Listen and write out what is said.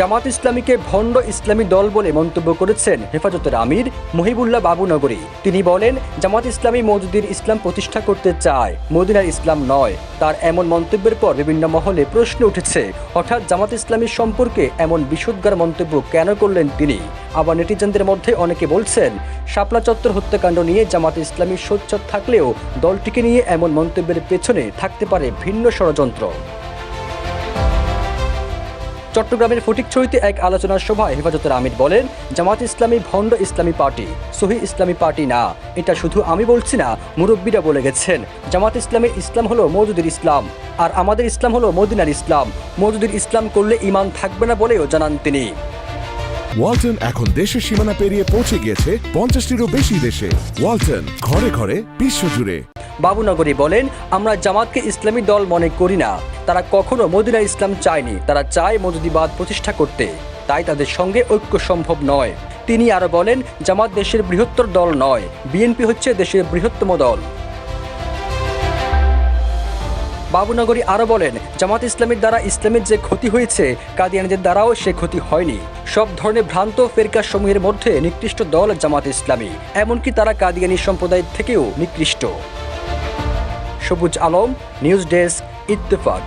জামাত ইসলামীকে ভণ্ড ইসলামী দল বলে মন্তব্য করেছেন হেফাজতের আমির মহিবুল্লাহ বাবুনগরী। তিনি বলেন, জামাত ইসলামী মজুদির ইসলাম প্রতিষ্ঠা করতে চায়, মদিনার ইসলাম নয়। তার এমন মন্তব্যের পর বিভিন্ন মহলে প্রশ্ন উঠেছে, হঠাৎ জামাত ইসলামী সম্পর্কে এমন বিশুদ্ধার মন্তব্য কেন করলেন তিনি? আবার নেটিজেনদের মধ্যে অনেকে বলছেন, শাপলা চত্বর হত্যাকাণ্ড নিয়ে জামাত ইসলামী সোচ্চার থাকলেও দলটিকে নিয়ে এমন মন্তব্যের পেছনে থাকতে পারে ভিন্ন ষড়যন্ত্র। চট্টগ্রামের ফটিক ফটিকছড়িতে এক আলোচনা সভায় হেফাজতের আমির বলেন, জামাত ইসলামী ভণ্ড ইসলামী পার্টি, সহি ইসলামী পার্টি না। এটা শুধু আমি বলছি না, মুরব্বীরা বলে গেছেন, জামাত ইসলামের ইসলাম হলো মৌদুদের ইসলাম, আর আমাদের ইসলাম হলো মদিনার ইসলাম। মৌদুদের ইসলাম করলে ইমান থাকবে না বলেও জানান তিনি। ওয়ালটন এখন দেশের সীমানা পেরিয়ে পৌঁছে গিয়েছে পঞ্চাশটিরও বেশি দেশে। ওয়ালটন, ঘরে ঘরে বিশ্বজুড়ে বাবুনগরী বলেন, আমরা জামাতকে ইসলামী দল মনে করি না। তারা কখনো মদিনা ইসলাম চায়নি। তারা চায় মজুদিবাদ প্রতিষ্ঠা করতে। তাই তাদের সঙ্গে ঐক্য সম্ভব নয়। তিনি আরও বলেন, জামাত দেশের বৃহত্তর দল নয়। বিএনপি হচ্ছে দেশের বৃহত্তম দল। বাবুনগরী আরও বলেন, জামাত ইসলামের দ্বারা ইসলামের যে ক্ষতি হয়েছে, কাদিয়ানিদের দ্বারাও সে ক্ষতি হয়নি। সব ধরনের ভ্রান্ত ফেরকা সমূহের মধ্যে নিকৃষ্ট দল জামাত ইসলামী। এমনকি তারা কাদিয়ানি সম্প্রদায়ের থেকেও নিকৃষ্ট। সবুজ আলম নিউজ ডেস্ক ইত্তেফাক।